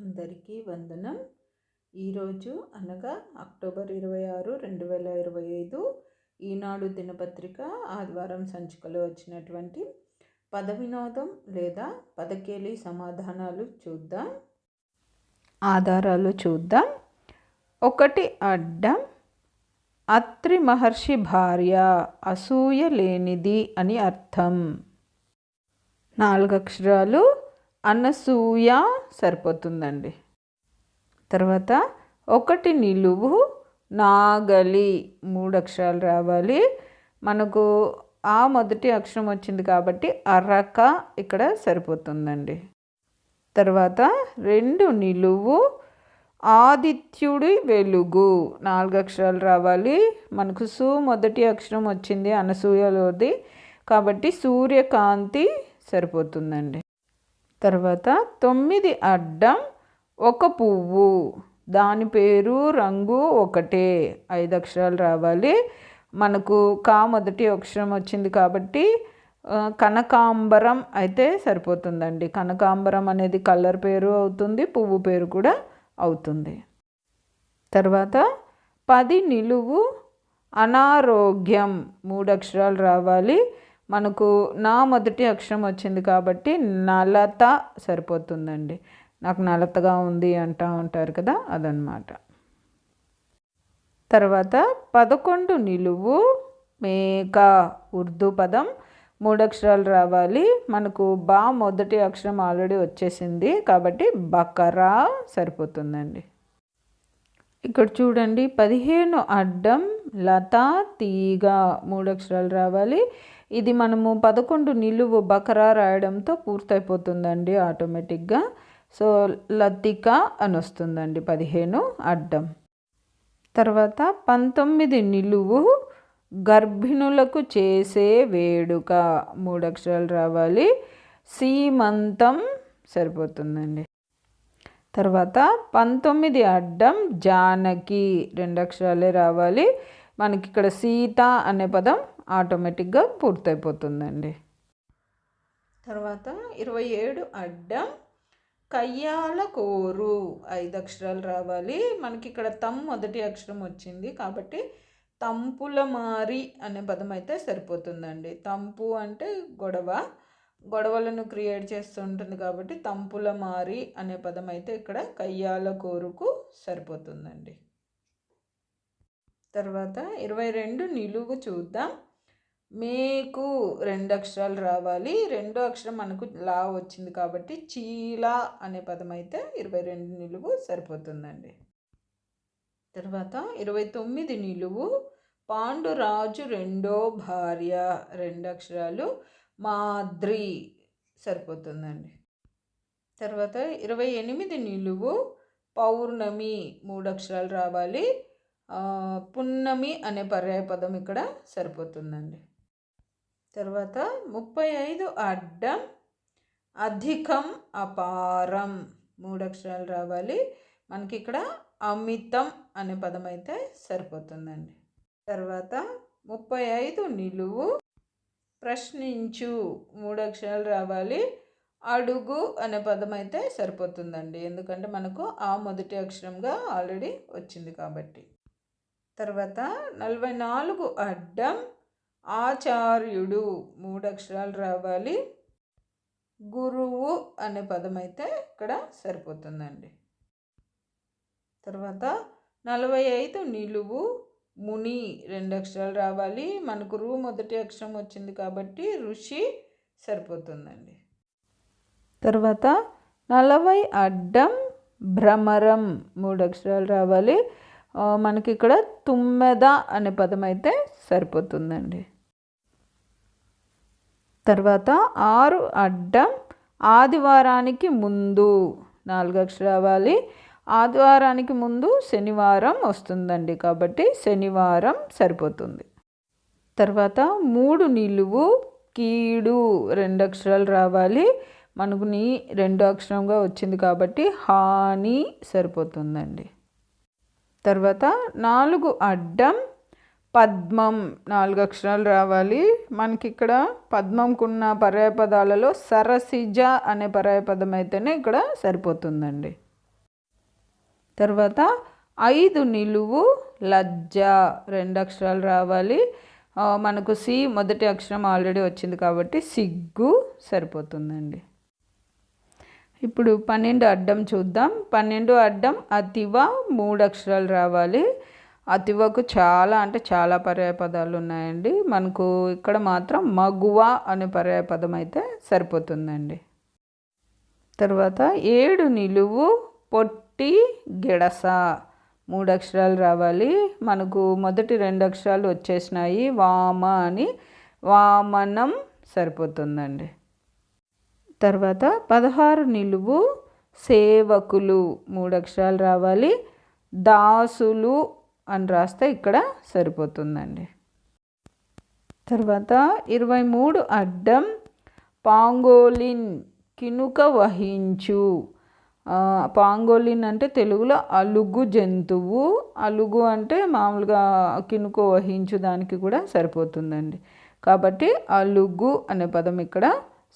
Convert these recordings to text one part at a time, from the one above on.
అందరికీ వందనం. ఈరోజు అనగా అక్టోబర్ ఇరవై ఆరు రెండు వేల ఇరవై ఐదు ఈనాడు దినపత్రిక ఆదివారం సంచికలో వచ్చినటువంటి పద వినోదం లేదా పదకేలి సమాధానాలు చూద్దాం. ఆధారాలు చూద్దాం. ఒకటి అడ్డం అత్రి మహర్షి భార్య అసూయ లేనిది అని అర్థం. నాలుగు అక్షరాలు అనసూయ సరిపోతుందండి. తర్వాత ఒకటి నిలువు నాగలి మూడు అక్షరాలు రావాలి. మనకు ఆ మొదటి అక్షరం వచ్చింది కాబట్టి అరక ఇక్కడ సరిపోతుందండి. తర్వాత రెండు నిలువు ఆదిత్యుడి వెలుగు నాలుగు అక్షరాలు రావాలి. మనకు సు మొదటి అక్షరం వచ్చింది అనసూయలోది కాబట్టి సూర్యకాంతి సరిపోతుందండి. తర్వాత తొమ్మిది అడ్డం ఒక పువ్వు. దాని పేరు రంగు ఒకటే. ఐదు అక్షరాలు రావాలి. మనకు కా మొదటి అక్షరం వచ్చింది కాబట్టి కనకాంబరం అయితే సరిపోతుందండి. కనకాంబరం అనేది కలర్ పేరు అవుతుంది పువ్వు పేరు కూడా అవుతుంది. తర్వాత పది నిలువు అనారోగ్యం. మూడు అక్షరాలు రావాలి. మనకు నా మొదటి అక్షరం వచ్చింది కాబట్టి నలత సరిపోతుందండి. నాకు నలతగా ఉంది అంటూ ఉంటారు కదా అదనమాట తర్వాత పదకొండు నిలువు మేక ఉర్దూ పదం. మూడు అక్షరాలు రావాలి. మనకు బా మొదటి అక్షరం ఆల్రెడీ వచ్చేసింది కాబట్టి బకరా సరిపోతుందండి. ఇక్కడ చూడండి పదిహేను అడ్డం లత తీగ మూడు అక్షరాలు రావాలి. ఇది మనము పదకొండు నిలువు బకరా రాయడంతో పూర్తయిపోతుందండి ఆటోమేటిక్గా. సో లతిక అని వస్తుందండి పదిహేను అడ్డం. తర్వాత పంతొమ్మిది నిలువు గర్భిణులకు చేసే వేడుక మూడు అక్షరాలు రావాలి. సీమంతం సరిపోతుందండి. తర్వాత పంతొమ్మిది అడ్డం జానకి రెండు అక్షరాలే రావాలి. మనకి ఇక్కడ సీత అనే పదం ఆటోమేటిక్గా పూర్తయిపోతుందండి. తర్వాత ఇరవై ఏడు అడ్డం కయ్యాల కోరు ఐదు అక్షరాలు రావాలి. మనకి ఇక్కడ తమ్ మొదటి అక్షరం వచ్చింది కాబట్టి తంపుల మారి అనే పదం అయితే సరిపోతుందండి. తంపు అంటే గొడవ గొడవలను క్రియేట్ చేస్తూ ఉంటుంది కాబట్టి తంపుల మారి అనే పదం అయితే ఇక్కడ కయ్యాల కోరుకు సరిపోతుందండి. తర్వాత ఇరవై రెండు నిలువు చూద్దాం. మీకు రెండు అక్షరాలు రావాలి. రెండో అక్షరం మనకు లా వచ్చింది కాబట్టి చీల అనే పదం అయితే ఇరవై రెండు నిలువు సరిపోతుందండి. తర్వాత ఇరవై తొమ్మిది నిలువు. పాండురాజు రెండో భార్య రెండు అక్షరాలు. మాద్రి సరిపోతుందండి. తర్వాత ఇరవై ఎనిమిది నిలువు పౌర్ణమి మూడు అక్షరాలు రావాలి. పున్నమి అనే పర్యాయ పదం ఇక్కడ సరిపోతుందండి. తర్వాత ముప్పై ఐదు అడ్డం అధికం అపారం మూడు అక్షరాలు రావాలి. మనకి ఇక్కడ అమితం అనే పదం అయితే సరిపోతుందండి. తర్వాత ముప్పై ఐదు నిలువు ప్రశ్నించు. మూడు అక్షరాలు రావాలి. అడుగు అనే పదం అయితే సరిపోతుందండి. ఎందుకంటే మనకు ఆ మొదటి అక్షరంగా ఆల్రెడీ వచ్చింది కాబట్టి. తర్వాత నలభై నాలుగు అడ్డం ఆచార్యుడు. మూడు అక్షరాలు రావాలి. గురువు అనే పదం అయితే ఇక్కడ సరిపోతుందండి. తర్వాత నలభై ఐదు నిలువు ముని రెండు అక్షరాలు రావాలి. మనకు రు మొదటి అక్షరం వచ్చింది కాబట్టి ఋషి సరిపోతుందండి. తర్వాత నలభై అడ్డం భ్రమరం మూడు అక్షరాలు రావాలి. మనకి ఇక్కడ తుమ్మెద అనే పదం అయితే సరిపోతుందండి. తర్వాత ఆరు అడ్డం ఆదివారానికి ముందు నాలుగు అక్షరావాలి ఆదివారానికి ముందు శనివారం వస్తుందండి కాబట్టి శనివారం సరిపోతుంది. తర్వాత మూడు నిలువు కీడు రెండు అక్షరాలు రావాలి. మనకు నీ రెండు అక్షరంగా వచ్చింది కాబట్టి హాని సరిపోతుందండి. తర్వాత నాలుగు అడ్డం పద్మం నాలుగు అక్షరాలు రావాలి. మనకి ఇక్కడ పద్మంకున్న పర్యాయపదాలలో సరసిజ అనే పర్యాయపదం అయితేనే ఇక్కడ సరిపోతుందండి. తర్వాత ఐదు నిలువు లజ్జ రెండు అక్షరాలు రావాలి. మనకు సి మొదటి అక్షరం ఆల్రెడీ వచ్చింది కాబట్టి సిగ్గు సరిపోతుందండి. ఇప్పుడు పన్నెండు అడ్డం చూద్దాం. పన్నెండు అడ్డం అతివ మూడు అక్షరాలు రావాలి. అతివకు చాలా అంటే చాలా పర్యాయపదాలు ఉన్నాయండి. మనకు ఇక్కడ మాత్రం మగువ అనే పర్యాయపదం అయితే సరిపోతుందండి. తర్వాత ఏడు నిలువు టి గిడస. మూడు అక్షరాలు రావాలి. మనకు మొదటి రెండు అక్షరాలు వచ్చేసినాయి. వామ అని. వామనం సరిపోతుందండి. తర్వాత పదహారు నిలువు సేవకులు మూడు అక్షరాలు రావాలి. దాసులు అని రాస్తే ఇక్కడ సరిపోతుందండి. తర్వాత ఇరవై మూడు అడ్డం పాంగోలిన్ కినుక వహించు. పాంగోలిన్ అంటే తెలుగులో అలుగు జంతువు. అలుగు అంటే మామూలుగా కినుకో వహించు దానికి కూడా సరిపోతుందండి. కాబట్టి అలుగు అనే పదం ఇక్కడ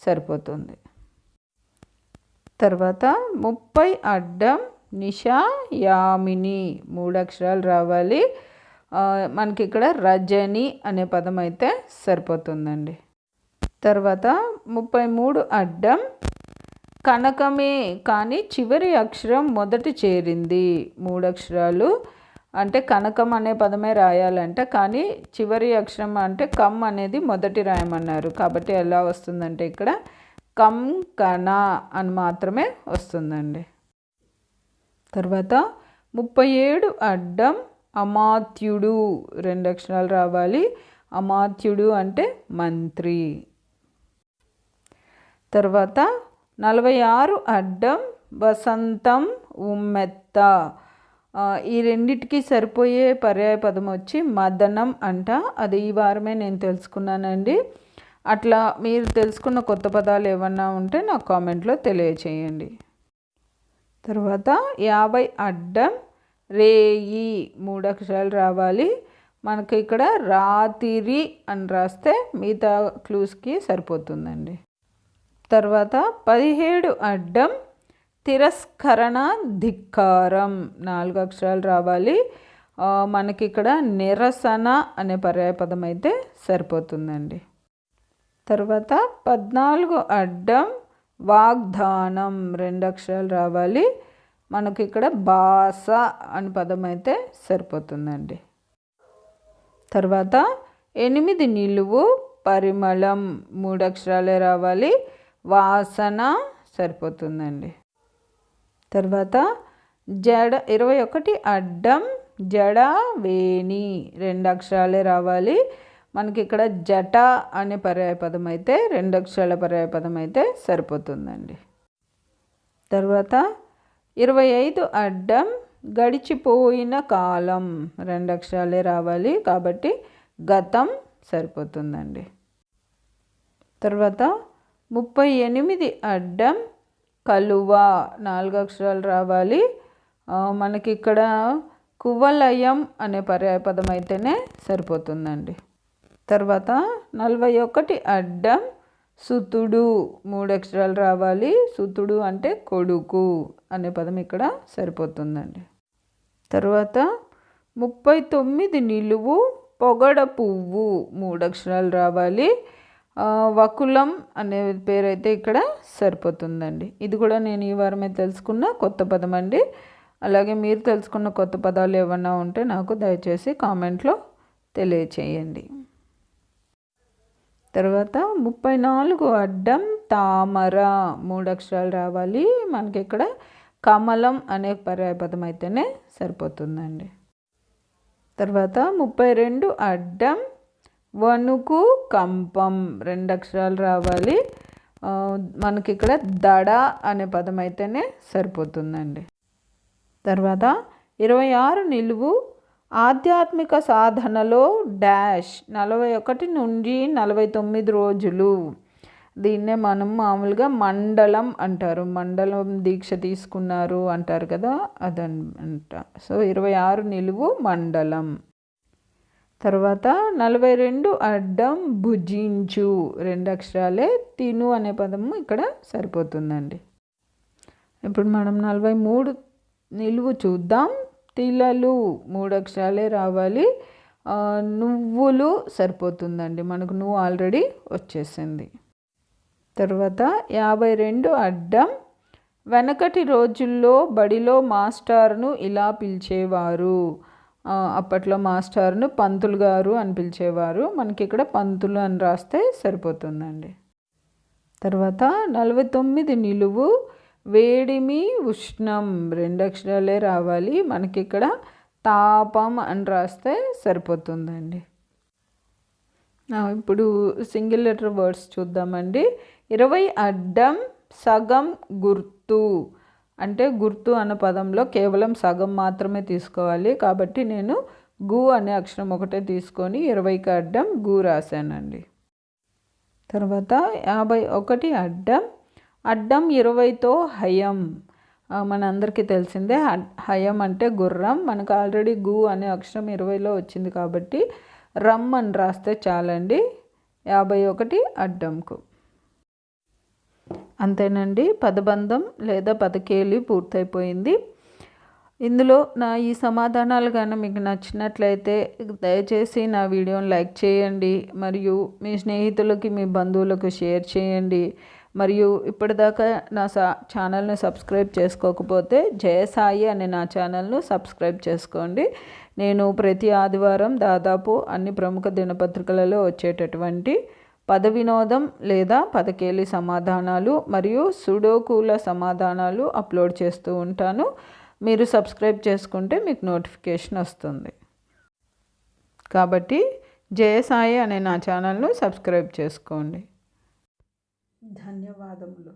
సరిపోతుంది. తర్వాత ముప్పై అడ్డం నిషా యామిని మూడు అక్షరాలు రావాలి. మనకి ఇక్కడ రజని అనే పదం అయితే సరిపోతుందండి. తర్వాత ముప్పై మూడు అడ్డం కనకమే కానీ చివరి అక్షరం మొదటి చేరింది. మూడు అక్షరాలు అంటే కనకం అనే పదమే రాయాలంటే కానీ చివరి అక్షరం అంటే కమ్ అనేది మొదటి రాయమన్నారు. కాబట్టి ఎలా వస్తుందంటే ఇక్కడ కమ్ కన అని మాత్రమే వస్తుందండి. తర్వాత ముప్పై ఏడు అడ్డం అమాత్యుడు రెండు అక్షరాలు రావాలి. అమాత్యుడు అంటే మంత్రి. తర్వాత నలభై ఆరు అడ్డం వసంతం ఉమ్మెత్త. ఈ రెండిటికి సరిపోయే పర్యాయ పదం వచ్చి మదనం అంట. అది ఈ వారమే నేను తెలుసుకున్నానండి. అట్లా మీరు తెలుసుకున్న కొత్త పదాలు ఏమన్నా ఉంటే నాకు కామెంట్లో తెలియచేయండి. తర్వాత యాభై అడ్డం రేయి మూడు అక్షరాలు రావాలి. మనకి ఇక్కడ రాతిరి అని రాస్తే మిగతా క్లూస్కి సరిపోతుందండి. తర్వాత పదిహేడు అడ్డం తిరస్కరణ ధిక్కారం. నాలుగు అక్షరాలు రావాలి. మనకి ఇక్కడ నిరసన అనే పర్యాయపదం అయితే సరిపోతుందండి. తర్వాత పద్నాలుగు అడ్డం వాగ్దానం రెండు అక్షరాలు రావాలి. మనకి ఇక్కడ భాష అని పదం అయితే సరిపోతుందండి. తర్వాత ఎనిమిది నిలువు పరిమళం మూడు అక్షరాలే రావాలి. వాసన సరిపోతుందండి. తర్వాత జడ ఇరవై ఒకటి అడ్డం జడ వేణి రెండు అక్షరాలే రావాలి. మనకి ఇక్కడ జట అనే పర్యాయపదం అయితే రెండు అక్షరాల పర్యాయపదం అయితే సరిపోతుందండి. తర్వాత ఇరవై ఐదు అడ్డం గడిచిపోయిన కాలం రెండు అక్షరాలే రావాలి కాబట్టి గతం సరిపోతుందండి. తర్వాత ముప్పై ఎనిమిది అడ్డం కలువ. నాలుగు అక్షరాలు రావాలి. మనకి ఇక్కడ కువలయం అనే పర్యాయపదం అయితేనే సరిపోతుందండి. తర్వాత నలభై ఒకటి అడ్డం సుతుడు. మూడు అక్షరాలు రావాలి. సుతుడు అంటే కొడుకు అనే పదం ఇక్కడ సరిపోతుందండి. తర్వాత ముప్పై తొమ్మిది నిలువు పొగడ పువ్వు. మూడు అక్షరాలు రావాలి. వకులం అనే పేరైతే ఇక్కడ సరిపోతుందండి. ఇది కూడా నేను ఈ వారమే తెలుసుకున్న కొత్త పదం అండి. అలాగే మీరు తెలుసుకున్న కొత్త పదాలు ఏమన్నా ఉంటే నాకు దయచేసి కామెంట్లో తెలియచేయండి. తర్వాత ముప్పై నాలుగు అడ్డం తామర మూడు అక్షరాలు రావాలి. మనకి ఇక్కడ కమలం అనే పర్యాయపదం అయితేనే సరిపోతుందండి. తర్వాత ముప్పై రెండు అడ్డం వణుకు కంపం రెండు అక్షరాలు రావాలి. మనకి ఇక్కడ దడ అనే పదం అయితేనే సరిపోతుందండి. తర్వాత ఇరవై ఆరు నిలువు ఆధ్యాత్మిక సాధనలో డాష్ నలభై ఒకటి నుండి నలభై తొమ్మిది రోజులు. దీన్నే మనం మామూలుగా మండలం అంటారు. మండలం దీక్ష తీసుకున్నారు అంటారు కదా అదంట. సో ఇరవై ఆరు నిలువు మండలం. తర్వాత నలభై రెండు అడ్డం భుజించు రెండు అక్షరాలే తిను అనే పదము ఇక్కడ సరిపోతుందండి. ఇప్పుడు మనం నలభై మూడు నిలువు చూద్దాం. తిలలు మూడు అక్షరాలే రావాలి. నువ్వులు సరిపోతుందండి. మనకు నువ్వు ఆల్రెడీ వచ్చేసింది. తర్వాత యాభై రెండు అడ్డం వెనకటి రోజుల్లో బడిలో మాస్టార్ను ఇలా పిలిచేవారు. అప్పట్లో మాస్టర్ను పంతులు గారు అని పిలిచేవారు. మనకి ఇక్కడ పంతులు అని రాస్తే సరిపోతుందండి. తర్వాత నలభై తొమ్మిది నిలువు వేడిమి ఉష్ణం రెండు అక్షరాలే రావాలి. మనకి ఇక్కడ తాపం అని రాస్తే సరిపోతుందండి. ఇప్పుడు సింగిల్ లెటర్ వర్డ్స్ చూద్దామండి. ఇరవై అడ్డం సగం గుర్తు అంటే గుర్తు అన్న పదంలో కేవలం సగం మాత్రమే తీసుకోవాలి. కాబట్టి నేను గు అనే అక్షరం ఒకటే తీసుకొని ఇరవైకి అడ్డం గు రాశానండి. తర్వాత యాభై ఒకటి అడ్డం. అడ్డం ఇరవైతో హయం. మనందరికీ తెలిసిందే హయం అంటే గుర్రం. మనకు ఆల్రెడీ గు అనే అక్షరం ఇరవైలో వచ్చింది కాబట్టి రమ్ అని రాస్తే చాలండి. యాభై ఒకటి అడ్డంకు. అంతేనండి. పదబంధం లేదా పదకేలి పూర్తయిపోయింది. ఇందులో నా ఈ సమాధానాలు కానీ మీకు నచ్చినట్లయితే దయచేసి నా వీడియోని లైక్ చేయండి. మరియు మీ స్నేహితులకి మీ బంధువులకు షేర్ చేయండి. మరియు ఇప్పటిదాకా నా సా ఛానల్ను సబ్స్క్రైబ్ చేసుకోకపోతే జయసాయి అనే నా ఛానల్ను సబ్స్క్రైబ్ చేసుకోండి. నేను ప్రతి ఆదివారం దాదాపు అన్ని ప్రముఖ దినపత్రికలలో వచ్చేటటువంటి పద వినోదం లేదా పదకేలి సమాధానాలు మరియు సుడోకూల సమాధానాలు అప్లోడ్ చేస్తూ ఉంటాను. మీరు సబ్స్క్రైబ్ చేసుకుంటే మీకు నోటిఫికేషన్ వస్తుంది. కాబట్టి జయసాయి అనే నా ఛానల్ను సబ్స్క్రైబ్ చేసుకోండి. ధన్యవాదములు.